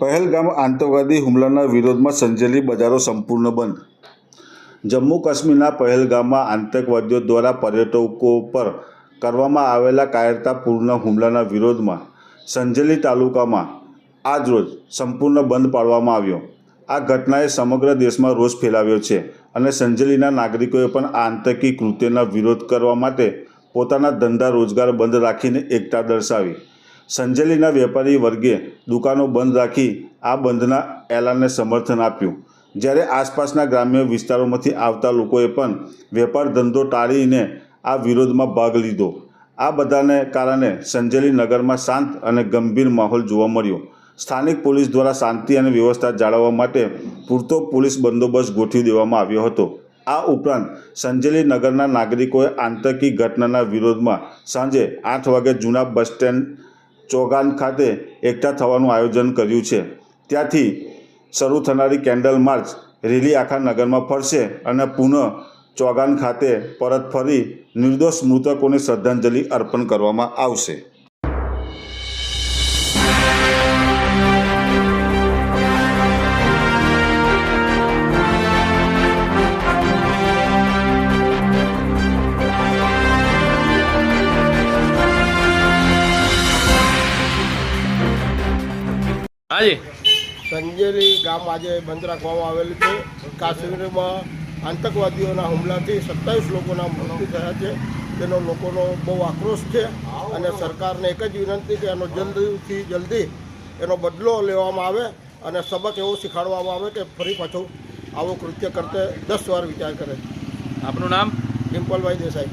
પહેલગામ આતંકવાદી હુમલાના વિરોધમાં સંજેલી બજારો સંપૂર્ણ બંધ. જમ્મુ કાશ્મીરના પહેલગામમાં આતંકવાદીઓ દ્વારા પર્યટકો પર કરવામાં આવેલા કાયરતાપૂર્ણ હુમલાના વિરોધમાં સંજેલી તાલુકામાં આજરોજ સંપૂર્ણ બંધ પાડવામાં આવ્યો. આ ઘટનાએ સમગ્ર દેશમાં રોષ ફેલાવ્યો છે અને સંજેલીના નાગરિકોએ પણ આતંકી કૃત્યના વિરોધ કરવા માટે પોતાના ધંધા રોજગાર બંધ રાખીને એકતા દર્શાવી. સંજેલીના વેપારી વર્ગે દુકાનો બંધ રાખી આ બંધના એલાનને સમર્થન આપ્યું. જ્યારે આસપાસના ગ્રામ્ય વિસ્તારોમાંથી આવતા લોકોએ પણ વેપાર ધંધો ટાળીને આ વિરોધમાં ભાગ લીધો. આ બધાને કારણે સંજેલી નગરમાં શાંત અને ગંભીર માહોલ જોવા મળ્યો. સ્થાનિક પોલીસ દ્વારા શાંતિ અને વ્યવસ્થા જાળવવા માટે પૂરતો પોલીસ બંદોબસ્ત ગોઠવી દેવામાં આવ્યો હતો. આ ઉપરાંત સંજેલી નગરના નાગરિકોએ આતંકી ઘટનાના વિરોધમાં સાંજે આઠ વાગે જૂના બસ સ્ટેન્ડ ચોગાન ખાતે એકઠા થવાનું આયોજન કર્યું છે. ત્યાંથી શરૂ થનારી કેન્ડલ માર્ચ રેલી આખા નગરમાં ફરશે અને પુનઃ ચોગાન ખાતે પરત ફરી નિર્દોષ મૃતકોને શ્રદ્ધાંજલિ અર્પણ કરવામાં આવશે. હાજી. સંજેલી ગામ આજે બંધ રાખવામાં આવેલું છે. કાશ્મીરમાં આતંકવાદીઓના હુમલાથી સત્તાવીસ લોકોના મૃત્યુ થયા છે. તેનો લોકોનો બહુ આક્રોશ છે અને સરકારને એક જ વિનંતી કે એનો જલ્દીથી જલ્દી એનો બદલો લેવામાં આવે અને સબક એવો શીખવાડવામાં આવે કે ફરી પાછું આવું કૃત્ય કરતે દસ વાર વિચાર કરે. આપનું નામ? ડિમ્પલભાઈ દેસાઈ.